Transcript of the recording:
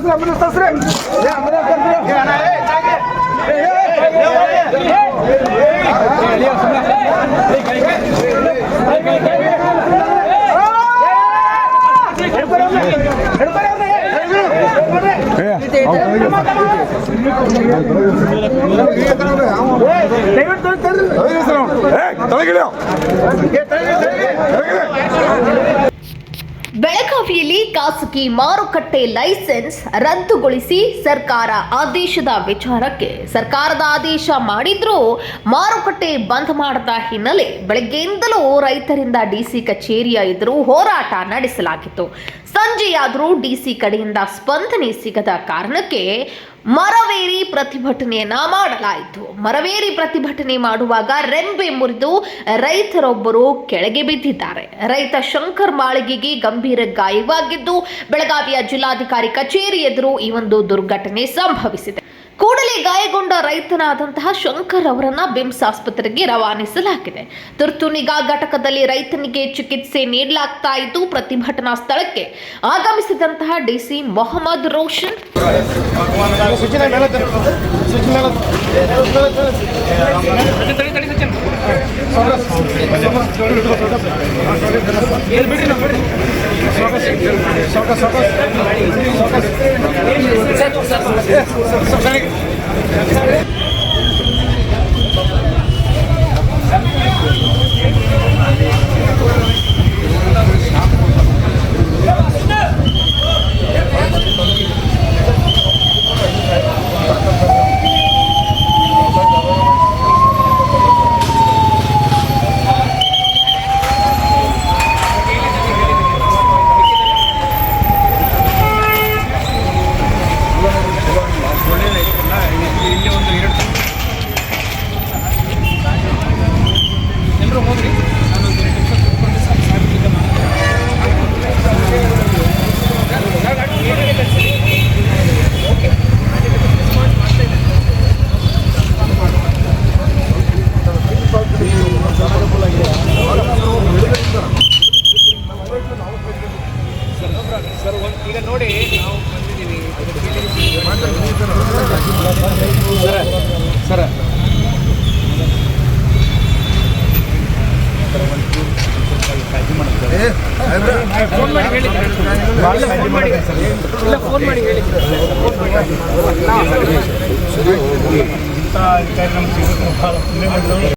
કરશું અમને સસરે અમને તળગી લ્યો. તળગી લ્યો. ಬೆಳಗಾವಿಯಲ್ಲಿ ಖಾಸಗಿ ಮಾರುಕಟ್ಟೆ ಲೈಸೆನ್ಸ್ ರದ್ದುಗೊಳಿಸಿ ಸರ್ಕಾರ ಆದೇಶದ ವಿಚಾರಕ್ಕೆ ಸರ್ಕಾರದ ಆದೇಶ ಮಾಡಿದ್ರೂ ಮಾರುಕಟ್ಟೆ ಬಂದ್ ಮಾಡದ ಹಿನ್ನೆಲೆ ಬೆಳಗ್ಗೆಯಿಂದಲೂ ರೈತರಿಂದ ಡಿಸಿ ಕಚೇರಿಯ ಎದುರು ಹೋರಾಟ ನಡೆಸಲಾಗಿತ್ತು. ಸಂಜೆಯಾದರೂ ಡಿಸಿ ಕಡೆಯಿಂದ ಸ್ಪಂದನೆ ಸಿಗದ ಕಾರಣಕ್ಕೆ ಮರವೇರಿ ಪ್ರತಿಭಟನೆಯನ್ನ ಮಾಡಲಾಯಿತು. ಮರವೇರಿ ಪ್ರತಿಭಟನೆ ಮಾಡುವಾಗ ರೆಂಬೆ ಮುರಿದು ರೈತರೊಬ್ಬರು ಕೆಳಗೆ ಬಿದ್ದಿದ್ದಾರೆ. ರೈತ ಶಂಕರ್ ಮಾಳಿಗೆಗೆ ಗಂಭೀರ ಗಾಯವಾಗಿದ್ದು, ಬೆಳಗಾವಿಯ ಜಿಲ್ಲಾಧಿಕಾರಿ ಕಚೇರಿ ಎದುರು ಈ ಒಂದು ದುರ್ಘಟನೆ ಸಂಭವಿಸಿದೆ. ಕೂಡಲೇ ಗಾಯಗೊಂಡ ರೈತನಾದಂತಹ ಶಂಕರ್ ಅವರನ್ನ ಬಿಮ್ಸ್ ಆಸ್ಪತ್ರೆಗೆ ರವಾನಿಸಲಾಗಿದೆ. ತುರ್ತು ನಿಗಾ ಘಟಕದಲ್ಲಿ ರೈತನಿಗೆ ಚಿಕಿತ್ಸೆ ನೀಡಲಾಗ್ತಾ ಇದ್ದು, ಪ್ರತಿಭಟನಾ ಸ್ಥಳಕ್ಕೆ ಆಗಮಿಸಿದಂತಹ DC Mohammed Roshan. Sokos, sokos, sokos, sokos. ಸೂಚನೆ ಎರಡು ಎಲ್ಲರೂ ಸರ್ ನಾವು ಬಂದಿದ್ದೀವಿ ಸರ. ಇಂಥ ಅಧಿಕಾರಿ ನಮ್ಗೆ ಮಾಡಿದವರು